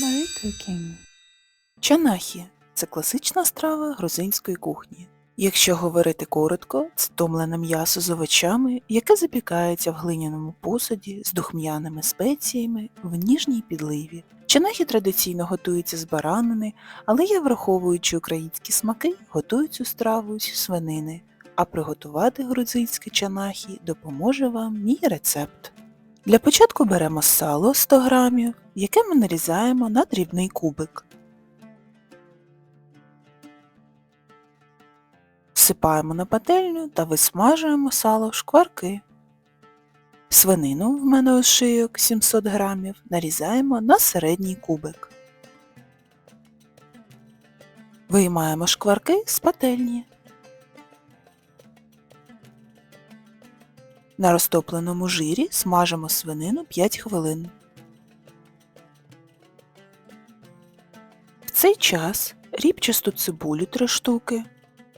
Marie Cooking. Чанахі це класична страва грузинської кухні. Якщо говорити коротко, це томлене м'ясо з овочами, яке запікається в глиняному посуді з духм'яними спеціями в ніжній підливі. Чанахі традиційно готуються з баранини, але я, враховуючи українські смаки, готую цю страву зі свинини, а приготувати грузинське чанахі допоможе вам мій рецепт. Для початку беремо сало 100 грамів, яке ми нарізаємо на дрібний кубик. Всипаємо на пательню та висмажуємо сало в шкварки. Свинину в мене ось шийок 700 грамів нарізаємо на середній кубик. Виймаємо шкварки з пательні. На розтопленому жирі смажимо свинину 5 хвилин. В цей час рібчасту цибулю 3 штуки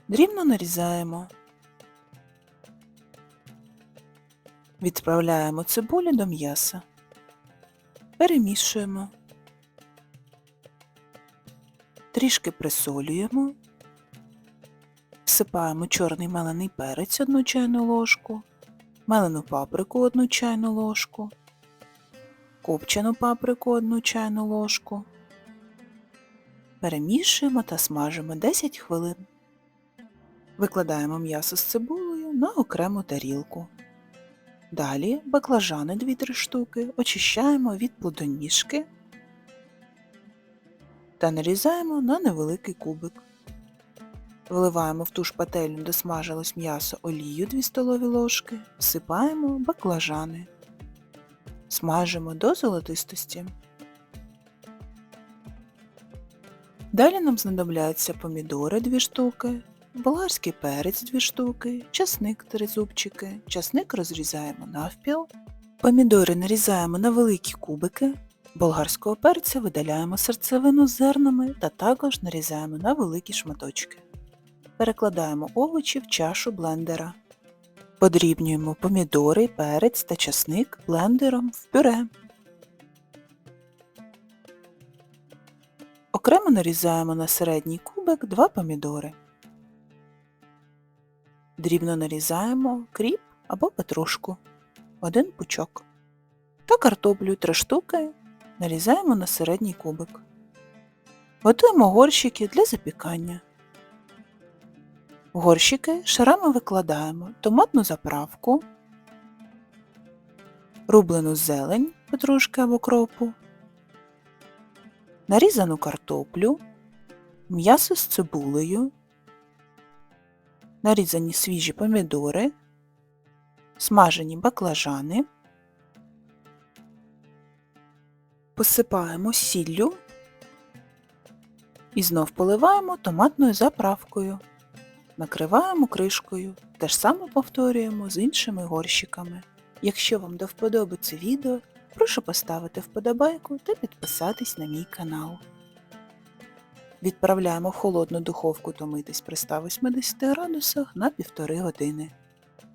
дрібно нарізаємо. Відправляємо цибулю до м'яса. Перемішуємо. Трішки присолюємо. Всипаємо чорний мелений перець 1 чайну ложку, мелену паприку 1 чайну ложку, копчену паприку 1 чайну ложку. Перемішуємо та смажимо 10 хвилин. Викладаємо м'ясо з цибулею на окрему тарілку. Далі баклажани 2-3 штуки очищаємо від плодоніжки та нарізаємо на невеликий кубик. Виливаємо в ту ж пательню, де смажилось м'ясо олію 2 столові ложки, всипаємо баклажани. Смажимо до золотистості. Далі нам знадобляться помідори 2 штуки, болгарський перець 2 штуки, часник 3 зубчики, часник розрізаємо навпіл, помідори нарізаємо на великі кубики, болгарського перця видаляємо серцевину з зернами та також нарізаємо на великі шматочки. Перекладаємо овочі в чашу блендера. Подрібнюємо помідори, перець та часник блендером в пюре. Окремо нарізаємо на середній кубик 2 помідори. Дрібно нарізаємо кріп або петрушку, один пучок. Та картоплю 3 штуки нарізаємо на середній кубик. Готуємо горщики для запікання. Горщики шарами викладаємо томатну заправку, рублену зелень петрушки або кропу, нарізану картоплю, м'ясо з цибулею, нарізані свіжі помідори, смажені баклажани, посипаємо сіллю і знов поливаємо томатною заправкою. Накриваємо кришкою. Те ж саме повторюємо з іншими горщиками. Якщо вам до вподоби це відео, прошу поставити вподобайку та підписатись на мій канал. Відправляємо в холодну духовку томитись при 180 градусах на 1,5 години.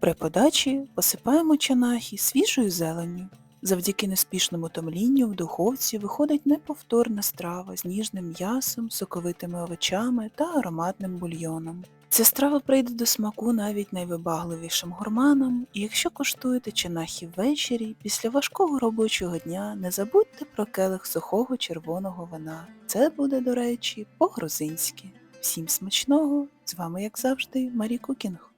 При подачі посипаємо чанахи свіжою зеленню. Завдяки неспішному томлінню в духовці виходить неповторна страва з ніжним м'ясом, соковитими овочами та ароматним бульйоном. Ця страва прийде до смаку навіть найвибагливішим гурманам, і якщо коштуєте чанахи ввечері, після важкого робочого дня не забудьте про келих сухого червоного вина. Це буде, до речі, по-грузинськи. Всім смачного! З вами, як завжди, Марі Кукінг.